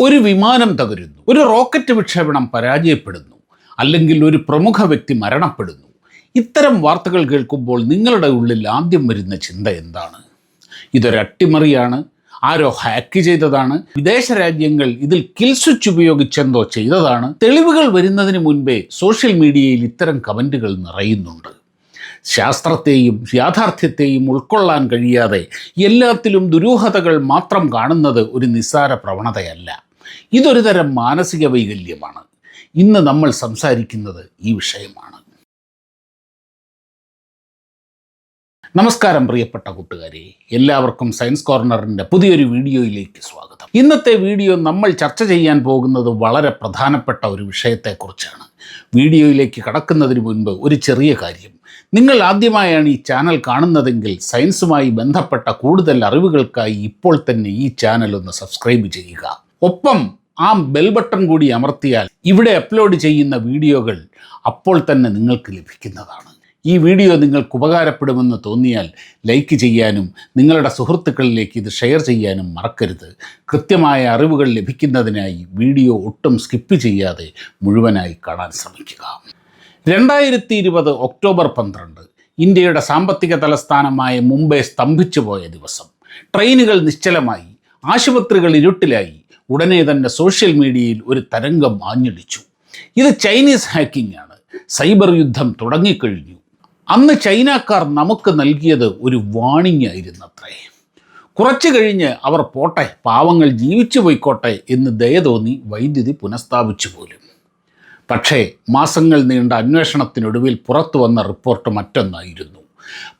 ഒരു വിമാനം തകരുന്നു. ഒരു റോക്കറ്റ് വിക്ഷേപണം പരാജയപ്പെടുന്നു. അല്ലെങ്കിൽ ഒരു പ്രമുഖ വ്യക്തി മരണപ്പെടുന്നു. ഇത്തരം വാർത്തകൾ കേൾക്കുമ്പോൾ നിങ്ങളുടെ ഉള്ളിൽ ആദ്യം വരുന്ന ചിന്ത എന്താണ്? ഇതൊരു അട്ടിമറിയാണ്. ആരോ ഹാക്ക് ചെയ്തതാണ്. വിദേശ രാജ്യങ്ങൾ ഇതിൽ കിൽ സ്വിച്ച് ഉപയോഗിച്ചെന്തോ ചെയ്തതാണ്. തെളിവുകൾ വരുന്നതിന് മുൻപേ സോഷ്യൽ മീഡിയയിൽ ഇത്തരം കമന്റുകൾ നിറയുന്നുണ്ട്. ശാസ്ത്രത്തെയും യാഥാർത്ഥ്യത്തെയും ഉൾക്കൊള്ളാൻ കഴിയാതെ എല്ലാത്തിലും ദുരൂഹതകൾ മാത്രം കാണുന്നത് ഒരു നിസ്സാര പ്രവണതയല്ല. ഇതൊരു തരം മാനസിക വൈകല്യമാണ്. ഇന്ന് നമ്മൾ സംസാരിക്കുന്നത് ഈ വിഷയമാണ്. നമസ്കാരം പ്രിയപ്പെട്ട കൂട്ടുകാരെ എല്ലാവർക്കും സയൻസ് കോർണറിന്റെ പുതിയൊരു വീഡിയോയിലേക്ക് സ്വാഗതം. ഇന്നത്തെ വീഡിയോ നമ്മൾ ചർച്ച ചെയ്യാൻ പോകുന്നത് വളരെ പ്രധാനപ്പെട്ട ഒരു വിഷയത്തെക്കുറിച്ചാണ്. വീഡിയോയിലേക്ക് കടക്കുന്നതിന് മുൻപ് ഒരു ചെറിയ കാര്യം. നിങ്ങൾ ആദ്യമായാണ് ഈ ചാനൽ കാണുന്നതെങ്കിൽ സയൻസുമായി ബന്ധപ്പെട്ട കൂടുതൽ അറിവുകൾക്കായി ഇപ്പോൾ തന്നെ ഈ ചാനൽ ഒന്ന് സബ്സ്ക്രൈബ് ചെയ്യുക. ഒപ്പം ആ ബെൽ ബട്ടൺ കൂടി അമർത്തിയാൽ ഇവിടെ അപ്ലോഡ് ചെയ്യുന്ന വീഡിയോകൾ അപ്പോൾ തന്നെ നിങ്ങൾക്ക് ലഭിക്കുന്നതാണ്. ഈ വീഡിയോ നിങ്ങൾക്ക് ഉപകാരപ്പെടുമെന്ന് തോന്നിയാൽ ലൈക്ക് ചെയ്യാനും നിങ്ങളുടെ സുഹൃത്തുക്കളിലേക്ക് ഇത് ഷെയർ ചെയ്യാനും മറക്കരുത്. കൃത്യമായ അറിവുകൾ ലഭിക്കുന്നതിനായി വീഡിയോ ഒട്ടും സ്കിപ്പ് ചെയ്യാതെ മുഴുവനായി കാണാൻ ശ്രമിക്കുക. രണ്ടായിരത്തി ഇരുപത് ഒക്ടോബർ പന്ത്രണ്ട് ഇന്ത്യയുടെ സാമ്പത്തിക തലസ്ഥാനമായ മുംബൈ സ്തംഭിച്ചു പോയ ദിവസം. ട്രെയിനുകൾ നിശ്ചലമായി ആശുപത്രികൾ ഇരുട്ടിലായി ഉടനെ തന്നെ സോഷ്യൽ മീഡിയയിൽ ഒരു തരംഗം ആഞ്ഞടിച്ചു. ഇത് ചൈനീസ് ഹാക്കിംഗ് ആണ്. സൈബർ യുദ്ധം തുടങ്ങിക്കഴിഞ്ഞു. അന്ന് ചൈനക്കാർ നമുക്ക് നൽകിയത് ഒരു വാണിംഗ് ആയിരുന്നത്രേ. കുറച്ചു കഴിഞ്ഞ് അവർ പോട്ടെ പാവങ്ങൾ ജീവിച്ചു പോയിക്കോട്ടെ എന്ന് ദയ തോന്നി വൈദ്യുതി പുനഃസ്ഥാപിച്ചു പോലും. പക്ഷേ മാസങ്ങൾ നീണ്ട അന്വേഷണത്തിനൊടുവിൽ പുറത്തു വന്ന റിപ്പോർട്ട് മറ്റൊന്നായിരുന്നു.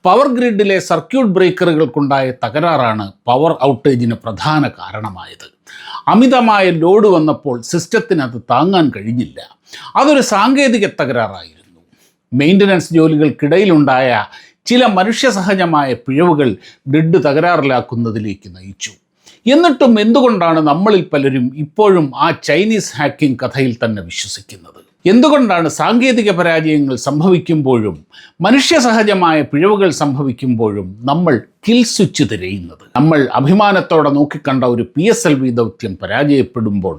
പവർ ഗ്രിഡിലെ സർക്യൂട്ട് ബ്രേക്കറുകൾക്കുണ്ടായ തകരാറാണ് പവർ ഔട്ടേജിന് പ്രധാന കാരണമായത്. അമിതമായ ലോഡ് വന്നപ്പോൾ സിസ്റ്റത്തിന് അത് താങ്ങാൻ കഴിഞ്ഞില്ല. അതൊരു സാങ്കേതിക തകരാറായിരുന്നു. മെയിന്റനൻസ് ജോലികൾക്കിടയിലുണ്ടായ ചില മനുഷ്യസഹജമായ പിഴവുകൾ ഗ്രിഡ് തകരാറിലാക്കുന്നതിലേക്ക് നയിച്ചു. എന്നിട്ടും എന്തുകൊണ്ടാണ് നമ്മളിൽ പലരും ഇപ്പോഴും ആ ചൈനീസ് ഹാക്കിംഗ് കഥയിൽ തന്നെ വിശ്വസിക്കുന്നത്? എന്തുകൊണ്ടാണ് സാങ്കേതിക പരാജയങ്ങൾ സംഭവിക്കുമ്പോഴും മനുഷ്യ സഹജമായ പിഴവുകൾ സംഭവിക്കുമ്പോഴും നമ്മൾ കിൽ സ്വിച്ച് തിരയുന്നത്? നമ്മൾ അഭിമാനത്തോടെ നോക്കിക്കണ്ട ഒരു പി എസ് എൽ വി ദൗത്യം പരാജയപ്പെടുമ്പോൾ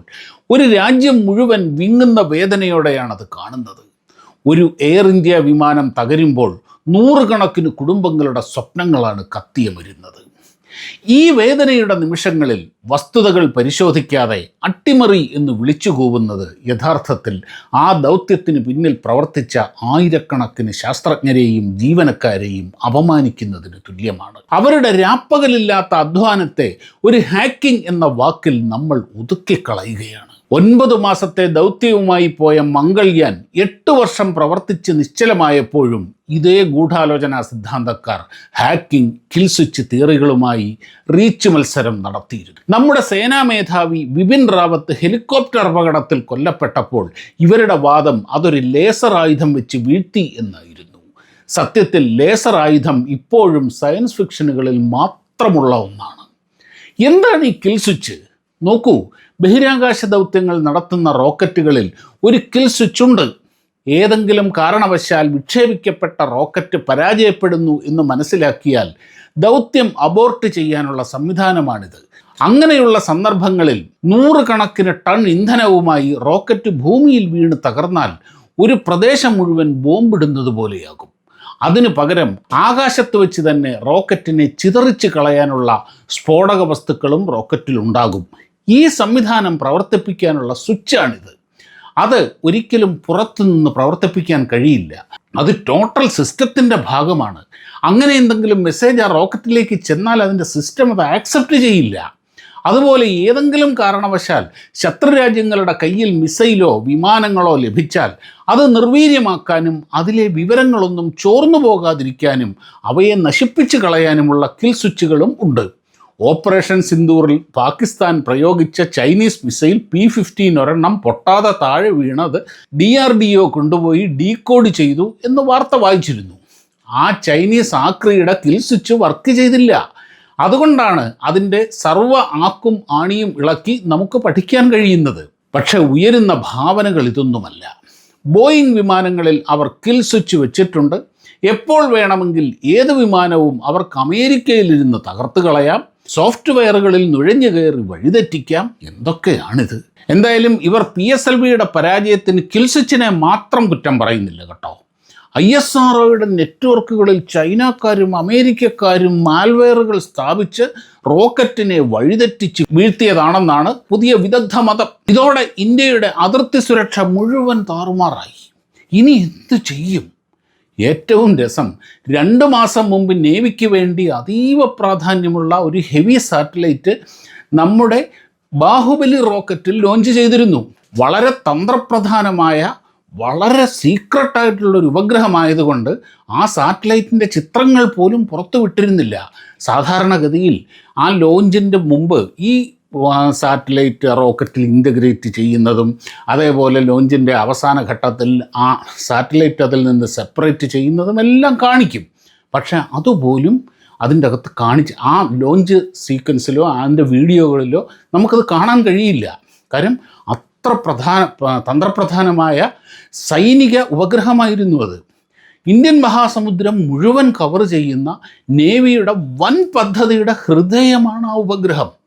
ഒരു രാജ്യം മുഴുവൻ വിങ്ങുന്ന വേദനയോടെയാണത് കാണുന്നത്. ഒരു എയർ ഇന്ത്യ വിമാനം തകരുമ്പോൾ നൂറുകണക്കിന് കുടുംബങ്ങളുടെ സ്വപ്നങ്ങളാണ് കത്തിയമരുന്നത്. ഈ വേദനയുടെ നിമിഷങ്ങളിൽ വസ്തുതകൾ പരിശോധിക്കാതെ അട്ടിമറി എന്ന് വിളിച്ചു കൂവുന്നത് യഥാർത്ഥത്തിൽ ആ ദൗത്യത്തിന് പിന്നിൽ പ്രവർത്തിച്ച ആയിരക്കണക്കിന് ശാസ്ത്രജ്ഞരെയും ജീവനക്കാരെയും അപമാനിക്കുന്നതിന് തുല്യമാണ്. അവരുടെ രാപ്പകലില്ലാത്ത അധ്വാനത്തെ ഒരു ഹാക്കിംഗ് എന്ന വാക്കിൽ നമ്മൾ ഒതുക്കിക്കളയുകയാണ്. ഒൻപത് മാസത്തെ ദൗത്യവുമായി പോയ മംഗൾയാൻ എട്ട് വർഷം പ്രവർത്തിച്ച് നിശ്ചലമായപ്പോഴും ഇതേ ഗൂഢാലോചനാ സിദ്ധാന്തക്കാർ ഹാക്കിംഗ് കിൽ സ്വിച്ച് തിയറികളുമായി റീച്ച് മത്സരം നടത്തിയിരുന്നു. നമ്മുടെ സേനാ മേധാവി ബിപിൻ റാവത്ത് ഹെലികോപ്റ്റർ അപകടത്തിൽ കൊല്ലപ്പെട്ടപ്പോൾ ഇവരുടെ വാദം അതൊരു ലേസർ ആയുധം വെച്ച് വീഴ്ത്തി എന്നായിരുന്നു. സത്യത്തിൽ ലേസർ ആയുധം ഇപ്പോഴും സയൻസ് ഫിക്ഷനുകളിൽ മാത്രമുള്ള ഒന്നാണ്. എന്താണ് ഈ കിൽ സ്വിച്ച് നോക്കൂ ബഹിരാകാശ ദൗത്യങ്ങൾ നടത്തുന്ന റോക്കറ്റുകളിൽ ഒരു കിൽ സ്വിച്ച് ഉണ്ട്. ഏതെങ്കിലും കാരണവശാൽ വിക്ഷേപിക്കപ്പെട്ട റോക്കറ്റ് പരാജയപ്പെടുന്നു എന്ന് മനസ്സിലാക്കിയാൽ ദൗത്യം അബോർട്ട് ചെയ്യാനുള്ള സംവിധാനമാണിത്. അങ്ങനെയുള്ള സന്ദർഭങ്ങളിൽ നൂറുകണക്കിന് ടൺ ഇന്ധനവുമായി റോക്കറ്റ് ഭൂമിയിൽ വീണ് തകർന്നാൽ ഒരു പ്രദേശം മുഴുവൻ ബോംബിടുന്നത് പോലെയാകും. അതിനു പകരം ആകാശത്ത് വെച്ച് തന്നെ റോക്കറ്റിനെ ചിതറിച്ച് കളയാനുള്ള സ്ഫോടക വസ്തുക്കളും റോക്കറ്റിലുണ്ടാകും. ഈ സംവിധാനം പ്രവർത്തിപ്പിക്കാനുള്ള സ്വിച്ചാണിത്. അത് ഒരിക്കലും പുറത്തുനിന്ന് പ്രവർത്തിപ്പിക്കാൻ കഴിയില്ല. അത് ടോട്ടൽ സിസ്റ്റത്തിന്റെ ഭാഗമാണ്. അങ്ങനെ എന്തെങ്കിലും മെസ്സേജ് ആ റോക്കറ്റിലേക്ക് ചെന്നാൽ അതിന്റെ സിസ്റ്റം അത് ആക്സെപ്റ്റ് ചെയ്യില്ല. അതുപോലെ ഏതെങ്കിലും കാരണവശാൽ ശത്രുരാജ്യങ്ങളുടെ കയ്യിൽ മിസൈലോ വിമാനങ്ങളോ ലഭിച്ചാൽ അത് നിർവീര്യമാക്കാനും അതിലെ വിവരങ്ങളൊന്നും ചോർന്നു പോകാതിരിക്കാനും അവയെ നശിപ്പിച്ചു കളയാനുമുള്ള കിൽ സ്വിച്ചുകളും ഉണ്ട്. ഓപ്പറേഷൻ സിന്ദൂറിൽ പാകിസ്ഥാൻ പ്രയോഗിച്ച ചൈനീസ് മിസൈൽ പി ഫിഫ്റ്റീൻ ഒരെണ്ണം പൊട്ടാതെ താഴെ വീണത് ഡി ആർ ഡി ഒ കൊണ്ടുപോയി ഡീകോഡ് ചെയ്തു എന്ന് വാർത്ത വായിച്ചിരുന്നു. ആ ചൈനീസ് ആക്രിയുടെ കിൽ സ്വിച്ച് വർക്ക് ചെയ്തില്ല. അതുകൊണ്ടാണ് അതിന്റെ സർവ ആക്കും ആണിയും ഇളക്കി നമുക്ക് പഠിക്കാൻ കഴിയുന്നത്. പക്ഷെ ഉയരുന്ന ഭാവനകൾ ഇതൊന്നുമല്ല. ബോയിങ് വിമാനങ്ങളിൽ അവർ കിൽ സ്വിച്ച് വെച്ചിട്ടുണ്ട്. എപ്പോൾ വേണമെങ്കിൽ ഏത് വിമാനവും അവർക്ക് അമേരിക്കയിലിരുന്ന് തകർത്ത് കളയാം. സോഫ്റ്റ്വെയറുകളിൽ നുഴഞ്ഞു കയറി വഴിതെറ്റിക്കാം എന്തൊക്കെയാണിത്? എന്തായാലും ഇവർ പി എസ് എൽ വിയുടെ പരാജയത്തിന് കിൽസിച്ചിനെ മാത്രം കുറ്റം പറയുന്നില്ല കേട്ടോ. ഐ എസ് ആർ ഒയുടെ നെറ്റ്വർക്കുകളിൽ ചൈനക്കാരും അമേരിക്കക്കാരും മാൽവെയറുകൾ സ്ഥാപിച്ച് റോക്കറ്റിനെ വഴിതെറ്റിച്ച് വീഴ്ത്തിയതാണെന്നാണ് പുതിയ വിദഗ്ധ മതം. ഇതോടെ ഇന്ത്യയുടെ അതിർത്തി സുരക്ഷ മുഴുവൻ താറുമാറായി. ഇനി എന്ത് ചെയ്യും? ഏറ്റവും രസം. രണ്ട് മാസം മുമ്പ് നേവിക്ക് വേണ്ടി അതീവ പ്രാധാന്യമുള്ള ഒരു ഹെവി സാറ്റലൈറ്റ് നമ്മുടെ ബാഹുബലി റോക്കറ്റിൽ ലോഞ്ച് ചെയ്തിരുന്നു. വളരെ തന്ത്രപ്രധാനമായ വളരെ സീക്രട്ടായിട്ടുള്ളൊരു ഉപഗ്രഹമായതുകൊണ്ട് ആ സാറ്റലൈറ്റിന്റെ ചിത്രങ്ങൾ പോലും പുറത്തു വിട്ടിരുന്നില്ല സാധാരണഗതിയിൽ ആ ലോഞ്ചിന്റെ മുമ്പ് ഈ സാറ്റലൈറ്റ് റോക്കറ്റിൽ ഇന്റഗ്രേറ്റ് ചെയ്യുന്നതും അതേപോലെ ലോഞ്ചിന്റെ അവസാന ഘട്ടത്തിൽ ആ സാറ്റലൈറ്റ് അതിൽ നിന്ന് സെപ്പറേറ്റ് ചെയ്യുന്നതും എല്ലാം കാണിക്കും. പക്ഷേ അതുപോലും അതിന്റെ അകത്ത് കാണിച്ച് ആ ലോഞ്ച് സീക്വൻസിലോ അതിന്റെ വീഡിയോകളിലോ നമുക്കത് കാണാൻ കഴിയില്ല. കാര്യം അത്ര പ്രധാന തന്ത്രപ്രധാനമായ സൈനിക ഉപഗ്രഹമായിരുന്നു അത്. ഇന്ത്യൻ മഹാസമുദ്രം മുഴുവൻ കവർ ചെയ്യുന്ന നേവിയുടെ വൻ പദ്ധതിയുടെ ഹൃദയമാണ് ആ ഉപഗ്രഹം.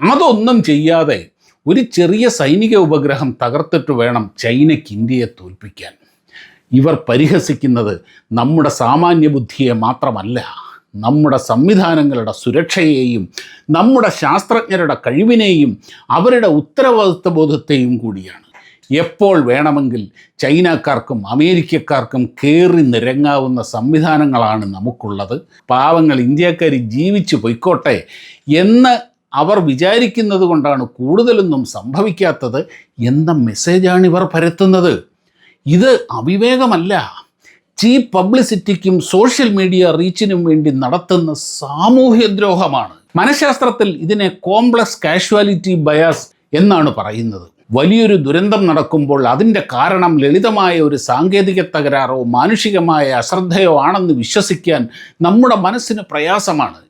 അതൊന്നും ചെയ്യാതെ ഒരു ചെറിയ സൈനിക ഉപഗ്രഹം തകർത്തിട്ട് വേണം ചൈനയ്ക്ക് ഇന്ത്യയെ തോൽപ്പിക്കാൻ. ഇവർ പരിഹസിക്കുന്നത് നമ്മുടെ സാമാന്യ ബുദ്ധിയെ മാത്രമല്ല നമ്മുടെ സംവിധാനങ്ങളുടെ സുരക്ഷയെയും നമ്മുടെ ശാസ്ത്രജ്ഞരുടെ കഴിവിനെയും അവരുടെ ഉത്തരവാദിത്വ ബോധത്തെയും കൂടിയാണ്. എപ്പോൾ വേണമെങ്കിൽ ചൈനക്കാർക്കും അമേരിക്കക്കാർക്കും കയറി നിരങ്ങാവുന്ന സംവിധാനങ്ങളാണ് നമുക്കുള്ളത്. പാവങ്ങൾ ഇന്ത്യക്കാർ ജീവിച്ചു പൊയ്ക്കോട്ടെ എന്ന് അവർ വിചാരിക്കുന്നത് കൊണ്ടാണ് കൂടുതലൊന്നും സംഭവിക്കാത്തത് എന്ന മെസ്സേജാണ് ഇവർ പരത്തുന്നത്. ഇത് അവിവേകമല്ല. ചീപ്പ് പബ്ലിസിറ്റിക്കും സോഷ്യൽ മീഡിയ റീച്ചിനും വേണ്ടി നടത്തുന്ന സാമൂഹ്യദ്രോഹമാണ്. മനഃശാസ്ത്രത്തിൽ ഇതിനെ കോംപ്ലക്സ് കാഷ്വാലിറ്റി ബയാസ് എന്നാണ് പറയുന്നത്. വലിയൊരു ദുരന്തം നടക്കുമ്പോൾ അതിന്റെ കാരണം ലളിതമായ ഒരു സാങ്കേതിക തകരാറോ മാനുഷികമായ അശ്രദ്ധയോ ആണെന്ന് വിശ്വസിക്കാൻ നമ്മുടെ മനസ്സിന് പ്രയാസമാണ്.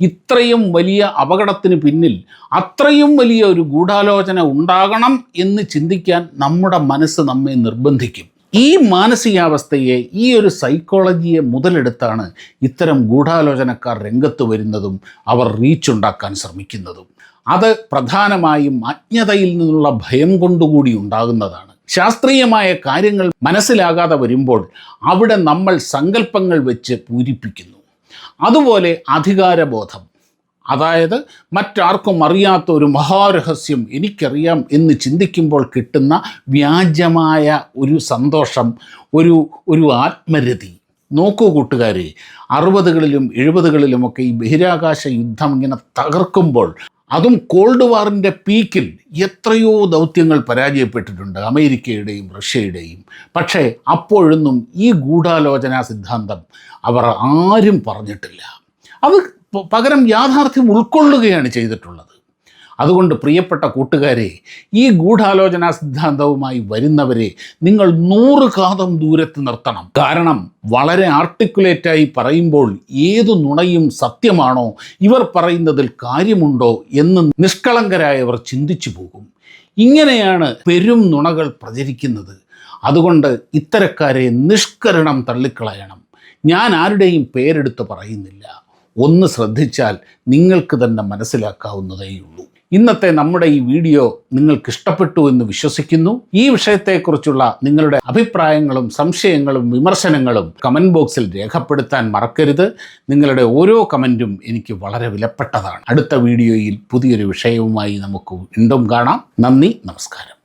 ഇത്രയും വലിയ അപകടത്തിന് പിന്നിൽ അത്രയും വലിയ ഒരു ഗൂഢാലോചന ഉണ്ടാകണം എന്ന് ചിന്തിക്കാൻ നമ്മുടെ മനസ്സ് നമ്മെ നിർബന്ധിക്കും. ഈ മാനസികാവസ്ഥയെ ഈ ഒരു സൈക്കോളജിയെ മുതലെടുത്താണ് ഇത്തരം ഗൂഢാലോചനക്കാർ രംഗത്ത് വരുന്നതും അവർ റീച്ചുണ്ടാക്കാൻ ശ്രമിക്കുന്നതും. അത് പ്രധാനമായും അജ്ഞതയിൽ നിന്നുള്ള ഭയം കൊണ്ടുകൂടി ഉണ്ടാകുന്നതാണ്. ശാസ്ത്രീയമായ കാര്യങ്ങൾ മനസ്സിലാകാതെ വരുമ്പോൾ അവിടെ നമ്മൾ സങ്കല്പങ്ങൾ വെച്ച് പൂരിപ്പിക്കുന്നു. അതുപോലെ അധികാരബോധം. അതായത് മറ്റാർക്കും അറിയാത്ത ഒരു മഹാരഹസ്യം എനിക്കറിയാം എന്ന് ചിന്തിക്കുമ്പോൾ കിട്ടുന്ന വ്യാജമായ ഒരു സന്തോഷം ഒരു ഒരു ആത്മരതി. നോക്കൂ കൂട്ടുകാരെ അറുപതുകളിലും എഴുപതുകളിലുമൊക്കെ ഈ ബഹിരാകാശ യുദ്ധം ഇങ്ങനെ തകർക്കുമ്പോൾ അതും കോൾഡ് വാറിന്റെ പീക്കിൽ എത്രയോ ദൗത്യങ്ങൾ പരാജയപ്പെട്ടിട്ടുണ്ട് അമേരിക്കയുടെയും റഷ്യയുടെയും. പക്ഷേ അപ്പോഴൊന്നും ഈ ഗൂഢാലോചനാ സിദ്ധാന്തം അവർ ആരും പറഞ്ഞിട്ടില്ല. അത് പകരം യാഥാർത്ഥ്യം ഉൾക്കൊള്ളുകയാണ് ചെയ്തിട്ടുള്ളത്. അതുകൊണ്ട് പ്രിയപ്പെട്ട കൂട്ടുകാരെ ഈ ഗൂഢാലോചനാ സിദ്ധാന്തവുമായി വരുന്നവരെ നിങ്ങൾ നൂറ് കാതം ദൂരത്ത് നിർത്തണം. കാരണം വളരെ ആർട്ടിക്കുലേറ്റായി പറയുമ്പോൾ ഏതു നുണയും സത്യമാണോ ഇവർ പറയുന്നതിൽ കാര്യമുണ്ടോ എന്ന് നിഷ്കളങ്കരായവർ ചിന്തിച്ചു പോകും. ഇങ്ങനെയാണ് പെരും നുണകൾ പ്രചരിക്കുന്നത്. അതുകൊണ്ട് ഇത്തരക്കാരെ നിഷ്കരണം തള്ളിക്കളയണം. ഞാൻ ആരുടെയും പേരെടുത്ത് പറയുന്നില്ല. ഒന്ന് ശ്രദ്ധിച്ചാൽ നിങ്ങൾക്ക് തന്നെ മനസ്സിലാക്കാവുന്നതേയുള്ളൂ. ഇന്നത്തെ നമ്മുടെ ഈ വീഡിയോ നിങ്ങൾക്ക് ഇഷ്ടപ്പെട്ടു എന്ന് വിശ്വസിക്കുന്നു. ഈ വിഷയത്തെക്കുറിച്ചുള്ള നിങ്ങളുടെ അഭിപ്രായങ്ങളും സംശയങ്ങളും വിമർശനങ്ങളും കമന്റ് ബോക്സിൽ രേഖപ്പെടുത്താൻ മറക്കരുത്. നിങ്ങളുടെ ഓരോ കമന്റും എനിക്ക് വളരെ വിലപ്പെട്ടതാണ്. അടുത്ത വീഡിയോയിൽ പുതിയൊരു വിഷയവുമായി നമുക്ക് വീണ്ടും കാണാം. നന്ദി നമസ്കാരം.